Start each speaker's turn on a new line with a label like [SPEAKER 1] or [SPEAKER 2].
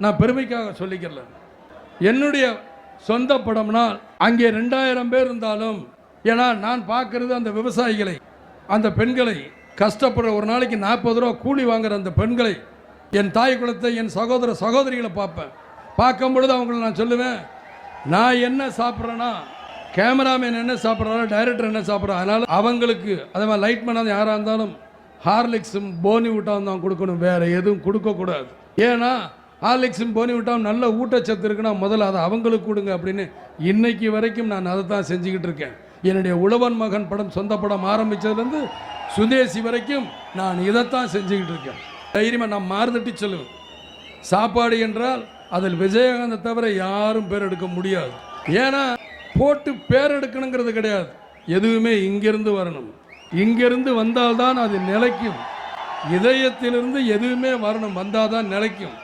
[SPEAKER 1] நான் பெருமைக்காக சொல்லிக்கல என்னுடைய சொந்த படம்னால் அங்கே ரெண்டாயிரம் பேர் இருந்தாலும் ஏன்னா நான் பார்க்கறது அந்த விவசாயிகளை அந்த பெண்களை கஷ்டப்படுற ஒரு நாளைக்கு நாற்பது ரூபா கூலி வாங்குற அந்த பெண்களை என் தாய் குலத்தை என் சகோதர சகோதரிகளை பார்ப்பேன். பார்க்கும் பொழுது அவங்கள நான் சொல்லுவேன் நான் என்ன சாப்பிட்றேன்னா கேமராமேன் என்ன சாப்பிட்றாரோ டைரக்டர் என்ன சாப்பிட்றா அதனால் அவங்களுக்கு அதே மாதிரி லைட் அது யாராக இருந்தாலும் ஹார்லிக்ஸும் போனி விட்டாவும் தான் கொடுக்கணும் வேறு எதுவும் கொடுக்கக்கூடாது. ஏன்னா ஹார்லிக்ஸும் போனி விட்டாவும் நல்ல ஊட்டச்சத்து இருக்குன்னா முதல்ல அதை அவங்களுக்கு கொடுங்க அப்படின்னு இன்னைக்கு வரைக்கும் நான் அதை தான் செஞ்சுக்கிட்டு இருக்கேன். என்னுடைய உழவன் மகன் படம் சொந்த படம் ஆரம்பித்ததுலேருந்து சுதேசி வரைக்கும் நான் இதைத்தான் செஞ்சுக்கிட்டு இருக்கேன். தைரியமாக நான் மாறுதட்டி சொல்லுவேன். சாப்பாடு என்றால் அதில் விஜயகாந்தை தவிர யாரும் பேர் எடுக்க முடியாது. ஏன்னா போட்டு பேர் எடுக்கணுங்கிறது கிடையாது. எதுவுமே இங்கிருந்து வரணும். இங்கிருந்து வந்தால்தான் அது நிலைக்கும். இதயத்திலிருந்து எதுவுமே வரணும். வந்தால் தான் நிலைக்கும்.